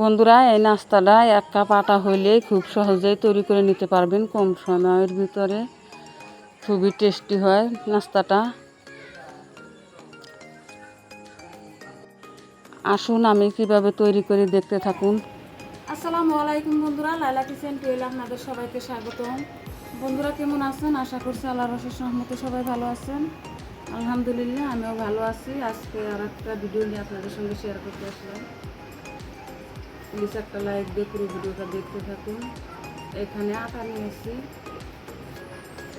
বন্ধুরা, এই নাস্তাটা এক কাপ আটা হইলেই খুব সহজেই তৈরি করে নিতে পারবেন কম সময়ের ভিতরে। খুবই টেস্টি হয় নাস্তাটা। আসুন, আমি কীভাবে তৈরি করে দেখতে থাকুন। আসসালামু আলাইকুম বন্ধুরা লাইলা কিচেন টুয়েল আপনাদের সবাইকে স্বাগতম। বন্ধুরা, কেমন আছেন? আশা করছি আল্লাহ রসের সহমতে সবাই ভালো আছেন। আলহামদুলিল্লাহ, আমিও ভালো আছি। আজকে আর একটা ভিডিও নিয়ে আপনাদের সঙ্গে শেয়ার করতে আসলাম। প্লিজ একটা লাইক দিয়ে পুরো ভিডিওটা দেখতে থাকুন। এখানে আটা নিয়েছি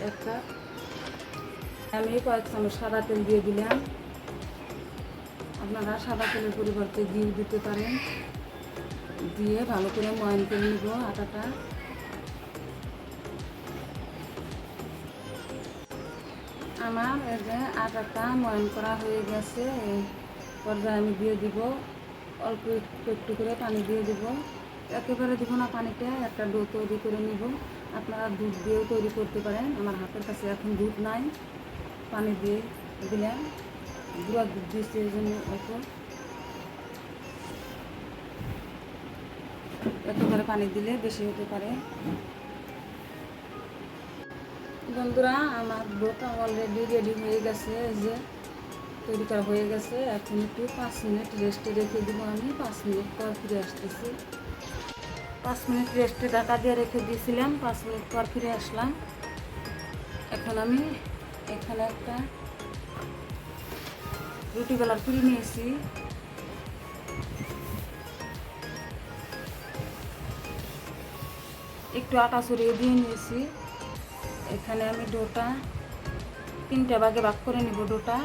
একটা। আমি কয়েক চামচ সাদা তেল দিয়ে দিলাম। আপনারা সাদা তেলের পরিবর্তে ঘি দিতে পারেন। দিয়ে ভালো করে ময়ন করে নিব আটাটা। আমার এই যে আটাটা ময়ন করা হয়ে গেছে পর্যায়ে আমি দিয়ে দিব অল্প একটু একটু করে পানি দিয়ে দিব। একেবারে দিব না পানিটা একটা ডো তৈরি করে নিব। আপনারা দুধ দিয়েও তৈরি করতে পারেন। আমার হাতের কাছে এখন দুধ নাই। পানি দিয়ে দিলাম। গুঁড়া দুধ দিয়েছি এই জন্য অল্প। একেবারে পানি দিলে বেশি হতে পারে। বন্ধুরা, আমার ডোটা অলরেডি রেডি হয়ে গেছে। যে তৈরি করা হয়ে গেছে। এখন একটু পাঁচ মিনিট রেস্টে রেখে দিব আমি। পাঁচ মিনিট পর ফিরে আসতেছি। পাঁচ মিনিট রেস্টে ঢাকা দিয়ে রেখে দিয়েছিলাম। পাঁচ মিনিট পর ফিরে আসলাম। এখন আমি এখানে একটা রুটি বেলার পুরি নিয়েছি। একটু আটা ছড়িয়ে দিয়ে নিয়েছি। এখানে আমি ডোটা তিনটা ভাগে ভাগ করে নিব ডোটা।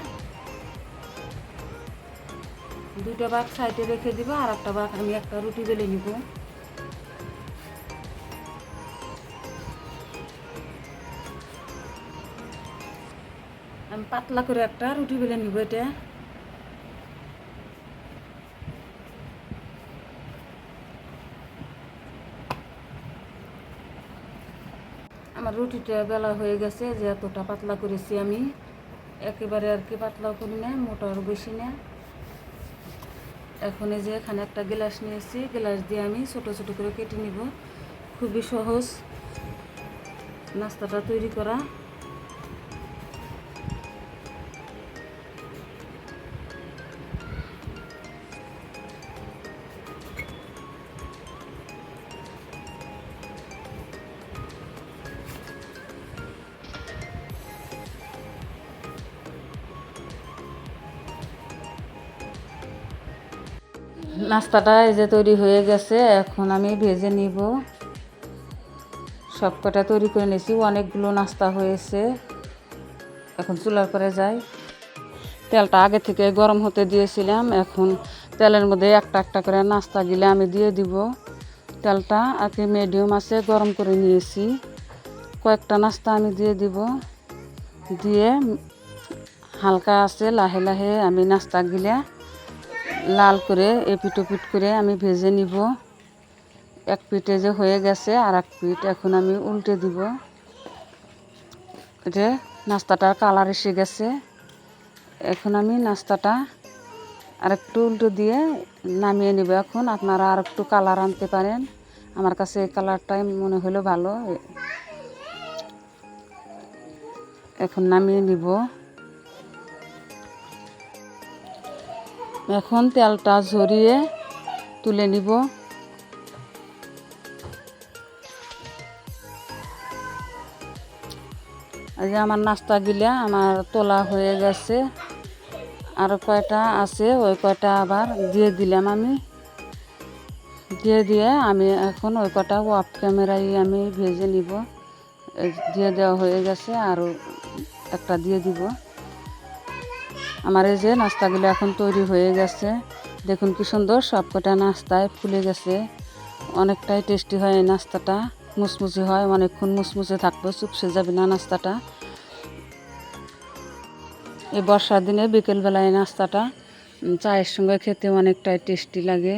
দুটো ভাগ সাইডে রেখে দিব, আর একটা ভাগ আমি একটা রুটি বেলে নিব। আমি পাতলা করে একটা রুটি বেলে নিব এটা। আমার রুটিটা বেলা হয়ে গেছে, যে এতটা পাতলা করেছি আমি। একেবারে আর কি পাতলাও করি না মোটার বেশি না। এখন এই যে এখানে একটা গ্লাস নিয়েছি, গ্লাস দিয়ে আমি ছোট ছোট করে কেটে নিব। খুবই সহজ। নাস্তাটা তৈরি করা। নাস্তাটা এই যে তৈরি হয়ে গেছে, এখন আমি ভেজে নিব। সব কটা তৈরি করে নিয়েছি, অনেকগুলো নাস্তা হয়েছে। এখন চুলার পরে যাই। তেলটা আগে থেকে গরম হতে দিয়েছিলাম, এখন তেলের মধ্যে একটা একটা করে নাস্তা গিলে আমি দিয়ে দিব। তেলটা আগে মিডিয়াম আছে, গরম করে নিয়েছি। কয়েকটা নাস্তা আমি দিয়ে দিব। দিয়ে হালকা আছে, লাহে লাহে আমি নাস্তা গিলে লাল করে এপিট ওপিট করে আমি ভেজে নিব। এক পিঠে যে হয়ে গেছে, আর এক পিঠ এখন আমি উল্টে দিব। যে নাস্তাটার কালার এসে গেছে। এখন আমি নাস্তাটা আর একটু উল্টো দিয়ে নামিয়ে নেব এখন। আপনারা আর একটু কালার আনতে পারেন। আমার কাছে এই কালারটাই মনে হলো ভালো। এখন নামিয়ে নিব। এখন তেলটা ঝরিয়ে তুলে নিব। যে আমার নাস্তা গিলা আমার তোলা হয়ে গেছে। আর কয়টা আছে, ওই কয়টা আবার দিয়ে দিলাম আমি। দিয়ে দিয়ে আমি এখন ওই কটা অফ ক্যামেরায় আমি ভেজে নিব। দিয়ে দেওয়া হয়ে গেছে আরও একটা দিয়ে দিব। আমার এই যে নাস্তাগুলো এখন তৈরি হয়ে গেছে। দেখুন কি সুন্দর সব কটা নাস্তায় ফুলে গেছে। অনেকটাই টেস্টি হয় এই নাস্তাটা। মুচমুচে হয়, অনেকক্ষণ মুচমুচে থাকবে, চুপসে যাবে না নাস্তাটা। এই বর্ষার দিনে বিকেলবেলায় এই নাস্তাটা চায়ের সঙ্গে খেতে অনেকটাই টেস্টি লাগে।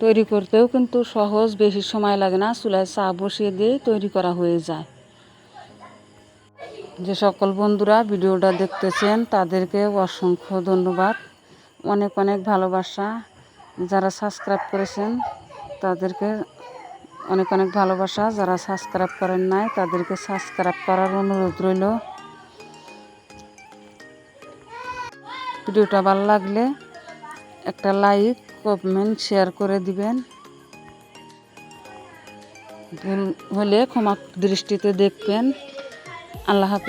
তৈরি করতেও কিন্তু সহজ, বেশি সময় লাগে না, চুলায় চা বসিয়ে দিয়ে তৈরি করা হয়ে যায়। যে সকল বন্ধুরা ভিডিওটা দেখতেছেন, তাদেরকে অসংখ্য ধন্যবাদ। অনেক অনেক ভালোবাসা। যারা সাবস্ক্রাইব করেছেন, তাদেরকে অনেক অনেক ভালোবাসা। যারা সাবস্ক্রাইব করেন নাই, তাদেরকে সাবস্ক্রাইব করার অনুরোধ রইল। ভিডিওটা ভালো লাগলে একটা লাইক, কমেন্ট, শেয়ার করে দিবেন। ভুল হলে ক্ষমা দৃষ্টিতে দেখবেন। আল্লাহ হাফেজ।